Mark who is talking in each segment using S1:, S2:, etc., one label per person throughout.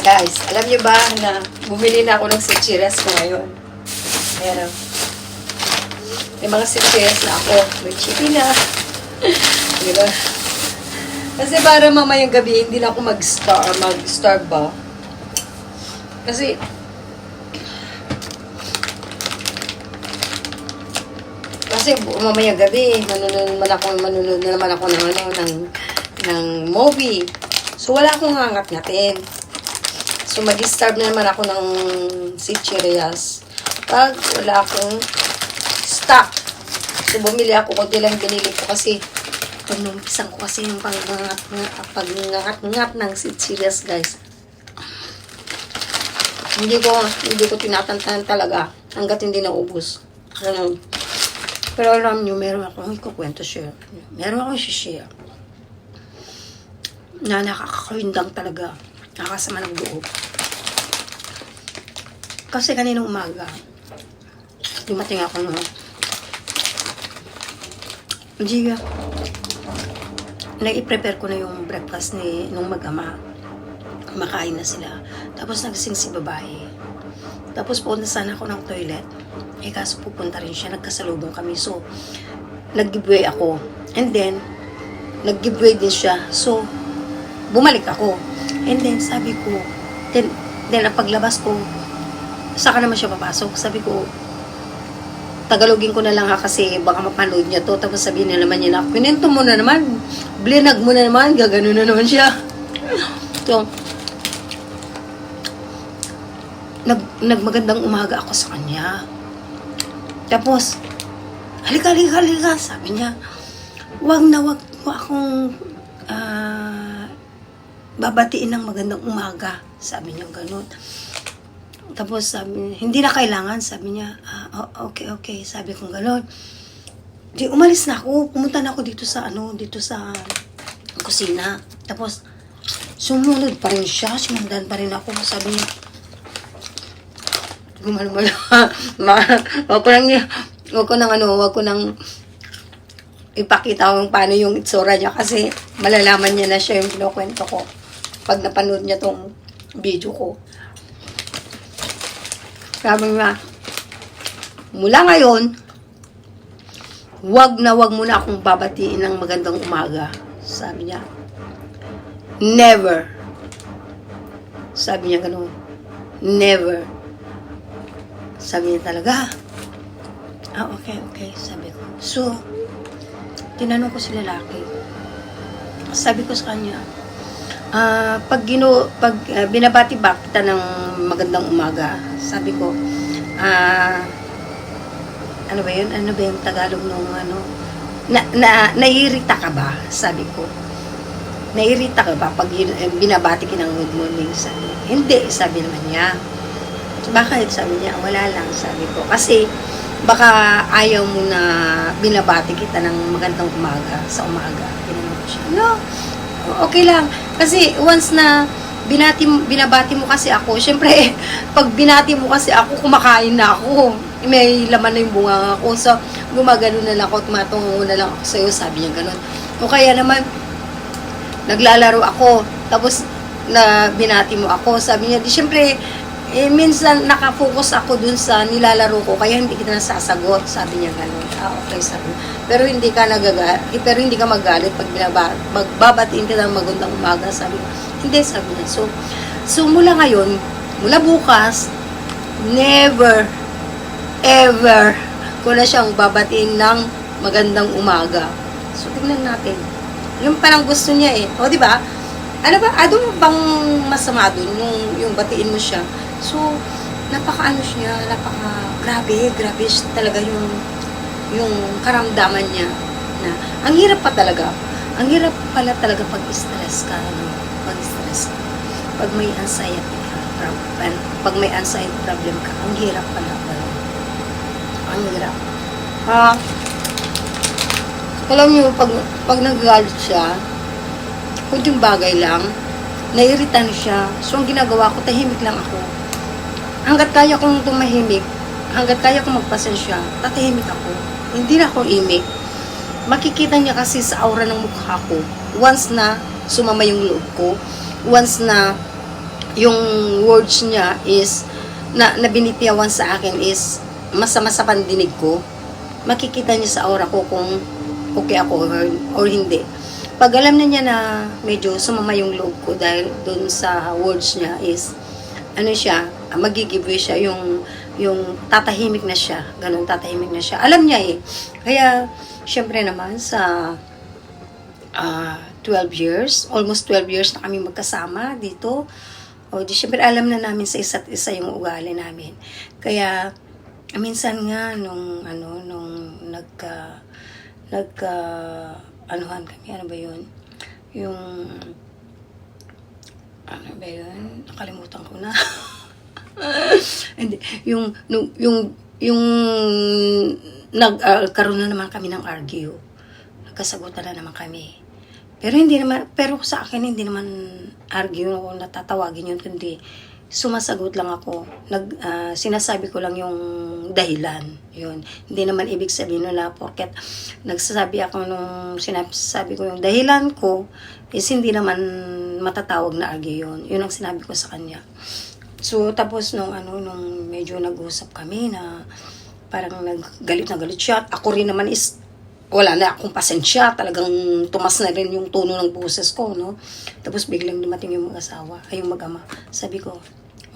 S1: Guys, alam niyo ba na bumili na ako ng sitchiras ko ngayon? Ayan. May mga sitchiras na ako. May chicken na. diba? Kasi para mamayang gabi, hindi na ako mag-star, mag-starve ba? Kasi, kasi mamayang gabi, manunod naman ako, manunod na naman ako ng, ano, ng, ng movie. So, wala akong hangat-ngatin. So, mag-starve na naman ako ng sitchirias. Pag wala akong stock. So, bumili ako. Kunti lang binili ko kasi pag numpisan ko kasi yung pag-ngat pag ng sitchirias, guys. Hindi ko, hindi ko tinatantahan talaga hanggat hindi naubos. Ganun. Pero alam nyo, meron akong ikukwento share. Meron akong share na nakakawindang talaga. Nakakasama ng loob. Kasi kaninang umaga, dumating ako no. Hindi nai-prepare ko na yung breakfast ni nung mag-ama. Makain na sila. Tapos nagsing si babae. Tapos pupunta sana ako ng toilet. Eh kaso pupunta rin siya. Nagkasalubong kami. So, nag-giveaway ako. And then, nag-giveaway din siya. So, bumalik ako. And then, sabi ko, then, then ang paglabas ko, saka naman siya papasok. Sabi ko, Tagalogin ko na lang ha kasi baka mapanood niya to. Tapos sabihin na naman niya na, pinento mo na naman. Blinag mo na naman. Gagano na naman siya. so, nag, nagmagandang umaga ako sa kanya. Tapos, halika, halika, halika. Sabi niya, wag na wag mo akong ah, babatiin ng magandang umaga. Sabi niya ganun. Tapos sabi niya, hindi na kailangan. Sabi niya, ah, okay, okay. Sabi ko gano'n. Di, umalis na ako. Pumunta na ako dito sa, ano, dito sa kusina. Tapos, sumunod pa rin siya. Sumundan pa rin ako. Sabi niya, gumalmal ma, wag ko nang, wag ko nang ano, wag ko nang ipakita kung paano yung itsura niya kasi malalaman niya na siya yung kinukwento ko pag napanood niya tong video ko. Sabi niya, mula ngayon, wag na wag mo na akong babatiin ng magandang umaga. Sabi niya, never. Sabi niya ganun, never. Sabi niya talaga, ah, okay, okay, sabi ko. So, tinanong ko si lalaki. Sabi ko sa kanya, ah, pag, gino, pag ah, binabati ba kita ng magandang umaga, sabi ko, ah, ano ba yun? Ano ba yung Tagalog nung ano? Na, na, naiirita ka ba? Sabi ko. Naiirita ka ba pag eh, binabati ka ng good morning? Sabi. Hindi, sabi naman niya. Bakit? Sabi niya, wala lang, sabi ko. Kasi, baka ayaw mo na binabati kita ng magandang umaga sa umaga. Ko siya, no, okay lang. Kasi once na binati, binabati mo kasi ako, syempre, pag binati mo kasi ako, kumakain na ako. May laman na yung bunga ako. So, gumagano na lang ako, tumatungo na lang ako sa'yo, sabi niya ganun. O kaya naman, naglalaro ako, tapos na binati mo ako, sabi niya, di syempre, eh, minsan nakafocus ako dun sa nilalaro ko, kaya hindi kita nasasagot, sabi niya ganun. Ah, okay, sabi. Pero hindi ka nagaga, eh, pero hindi ka magalit pag binaba, magbabatiin ka ng magandang umaga, sabi niya. Hindi, sabi niya. So, so mula ngayon, mula bukas, never, ever, ko na siyang babatiin ng magandang umaga. So, tingnan natin. Yung parang gusto niya eh. O, di ba? Ano ba, ano bang masama dun yung, yung batiin mo siya? So, napaka ano siya, napaka grabe, talaga yung yung karamdaman niya na ang hirap pa talaga. Ang hirap pala talaga pag stress ka, ano, pag stress ka. Pag may anxiety ka, problem, pag may anxiety problem ka, ang hirap pala pala. Ang hirap. Ah, alam niyo, pag, pag nagagalit siya, kunting bagay lang, nairitan siya. So, ang ginagawa ko, tahimik lang ako. Hanggat kaya kong tumahimik, hanggat kaya kong magpasensya, tatahimik ako. Hindi na ako imik. Makikita niya kasi sa aura ng mukha ko, once na sumama yung loob ko, once na yung words niya is na, na binitiyawan sa akin is masama sa pandinig ko makikita niya sa aura ko kung okay ako or, or hindi pag alam na niya na medyo sumama yung loob ko dahil dun sa words niya is ano siya magigive siya yung yung tatahimik na siya ganun tatahimik na siya alam niya eh kaya syempre naman sa ah 12 years, almost 12 years na kami magkasama dito. O di syempre alam na namin sa isa't isa yung ugali namin. Kaya minsan nga nung ano nung nagka nagka anuhan kami ano ba yun? Yung ano ba yun? Nakalimutan ko na. Hindi, yung nung yung yung nagkaroon na naman kami ng argue. Nagkasagutan na naman kami. Pero hindi naman, pero sa akin hindi naman argue ako natatawagin yun, kundi sumasagot lang ako. Nag, ah, sinasabi ko lang yung dahilan. Yun. Hindi naman ibig sabihin nila porket nagsasabi ako nung sinasabi ko yung dahilan ko is hindi naman matatawag na argue yun. Yun ang sinabi ko sa kanya. So, tapos nung ano, nung medyo nag-usap kami na parang naggalit na galit siya. Ako rin naman is wala na akong pasensya. Talagang tumas na rin yung tono ng boses ko, no? Tapos biglang dumating yung mag-asawa, ay yung mag-ama. Sabi ko,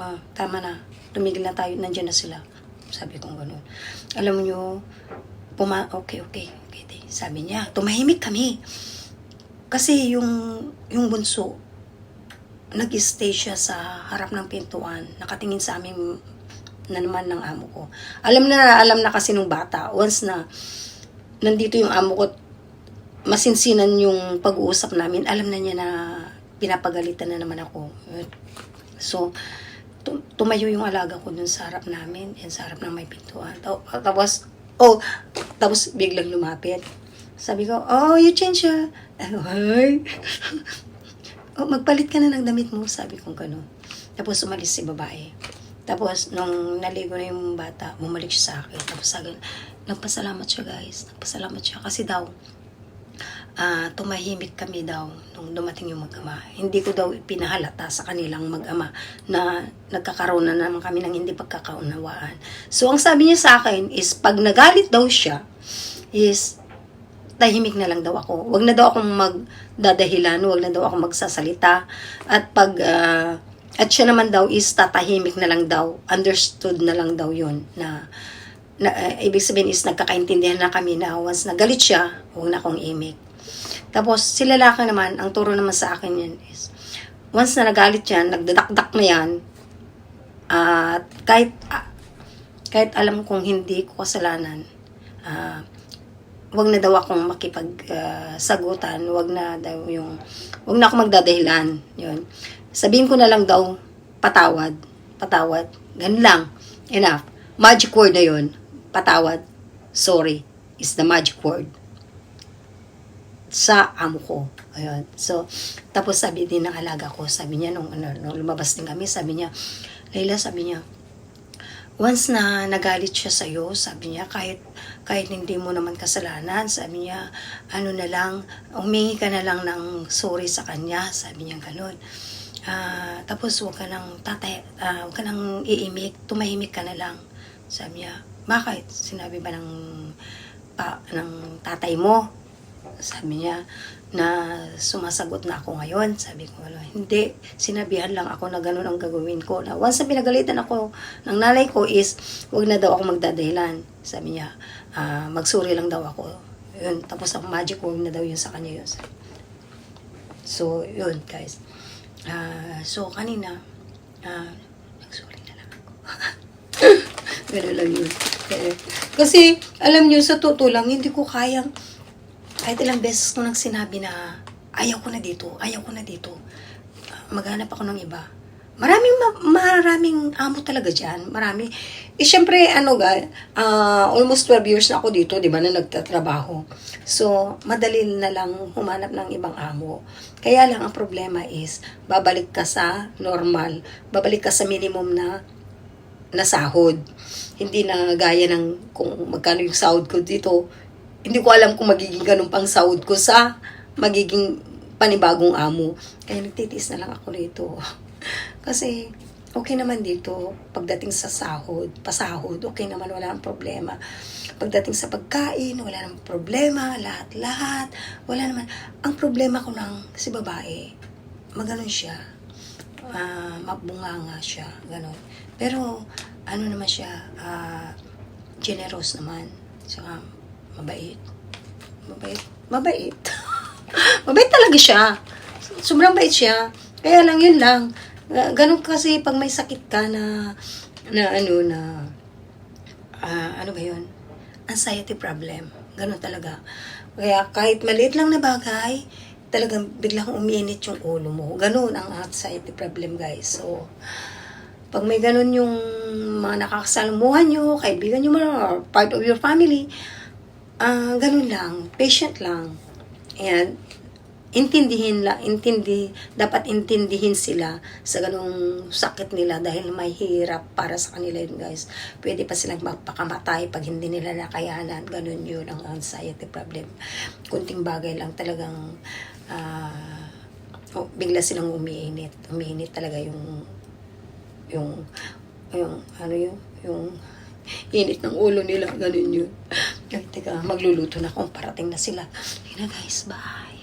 S1: ah, tama na. Tumigil na tayo, nandyan na sila. Sabi ko gano'n. Alam mo nyo, puma okay, okay, okay. Sabi niya, tumahimik kami. Kasi yung, yung bunso, nag-stay siya sa harap ng pintuan, nakatingin sa amin na naman ng amo ko. Alam na, alam na kasi nung bata, once na nandito yung amo ko, masinsinan yung pag-uusap namin, alam na niya na pinapagalitan na naman ako. So, tu- tumayo yung alaga ko dun sa harap namin, yan sa harap ng may pintuan. Ta- Tapos, oh, tapos biglang lumapit. Sabi ko, oh, you change siya. Ay, oh, magpalit ka na ng damit mo, sabi kong gano'n. Tapos umalis si babae. Tapos, nung naligo na yung bata, bumalik siya sa akin. Tapos sabi, nagpasalamat siya guys. Nagpasalamat siya. Kasi daw, ah tumahimik kami daw nung dumating yung mag-ama. Hindi ko daw pinahalata sa kanilang mag-ama na nagkakaroon na naman kami ng hindi pagkakaunawaan. So, ang sabi niya sa akin is, pag nagalit daw siya, is, tahimik na lang daw ako. Huwag na daw akong magdadahilan, huwag na daw ako magsasalita. At pag, ah, at siya naman daw is tatahimik na lang daw, understood na lang daw yun, na, na eh, ibig sabihin is nagkakaintindihan na kami na once nagalit siya, huwag na akong imik. Tapos, si lalaki naman, ang turo naman sa akin yan is, once na nagalit yan, nagdadakdak na yan, at kahit, ah, kahit alam kong hindi ko kasalanan, ah, wag na daw akong makipag-sagutan, wag na daw yung, wag na ako magdadahilan, yun. Sabihin ko na lang daw, patawad, patawad, ganun lang, enough. Magic word na yun, patawad, sorry, is the magic word. Sa amo ko. Ayun. So, tapos sabi din ng alaga ko, sabi niya nung, ano, nung lumabas din kami, sabi niya, Layla, sabi niya, once na nagalit siya sa iyo, sabi niya, kahit kahit hindi mo naman kasalanan, sabi niya, ano na lang, humingi ka na lang ng sorry sa kanya, sabi niya ganun. Ah, tapos huwag ka nang tatay, ah, huwag ka nang iimik, tumahimik ka na lang. Sabi niya, bakit? Sinabi ba ng, pa, ng tatay mo? Sabi niya, na sumasagot na ako ngayon. Sabi ko, ano, hindi. Sinabihan lang ako na ganun ang gagawin ko. Na once na pinagalitan ako ng nanay ko is, wag na daw ako magdadahilan. Sabi niya, ah, magsuri lang daw ako. Yun. Tapos ang magic word na daw yun sa kanya yun. So, yun guys. Ah, so, kanina, ah, nagsuri na lang ako. Ganun lang yun. Eh, Kasi, alam niyo, sa totoo lang, hindi ko kayang, kahit ilang beses ko nang sinabi na, ayaw ko na dito, ayaw ko na dito. Maghanap ako ng iba. Maraming, ma- maraming amo talaga dyan. Marami. Eh, syempre, ano ga, ah, almost 12 years na ako dito, di ba, na nagtatrabaho. So, madali na lang humanap ng ibang amo. Kaya lang, ang problema is, babalik ka sa normal. Babalik ka sa minimum na na sahod. Hindi na gaya ng kung magkano yung sahod ko dito. Hindi ko alam kung magiging ganun pang sahod ko sa magiging panibagong amo. Kaya nagtitiis na lang ako rito. Kasi, okay naman dito, pagdating sa sahod, pasahod, okay naman, wala nang problema. Pagdating sa pagkain, wala nang problema, lahat-lahat, wala naman. Ang problema ko lang, si babae, maganon siya, ah, mabunganga siya, ganon. Pero, ano naman siya, ah, generous naman, saka mabait, mabait, mabait. mabait talaga siya. Sobrang bait siya. Kaya lang, yun lang. Ganun kasi pag may sakit ka na, na ano na, ah, ano ba yun? Anxiety problem. Ganun talaga. Kaya kahit maliit lang na bagay, talagang biglang umiinit yung ulo mo. Ganun ang anxiety problem, guys. So, pag may ganun yung mga nakakasalamuhan nyo, kaibigan nyo or part of your family, ah ganun lang, patient lang. Ayan, intindihin la, intindi, dapat intindihin sila sa ganung sakit nila dahil may hirap para sa kanila yun guys. Pwede pa silang magpakamatay pag hindi nila nakayanan. Ganun yun ang anxiety problem. Kunting bagay lang talagang ah, oh, bigla silang umiinit. Umiinit talaga yung yung yung ano yung yung init ng ulo nila ganun yun. Ay teka magluluto na akong parating na sila. Na guys bye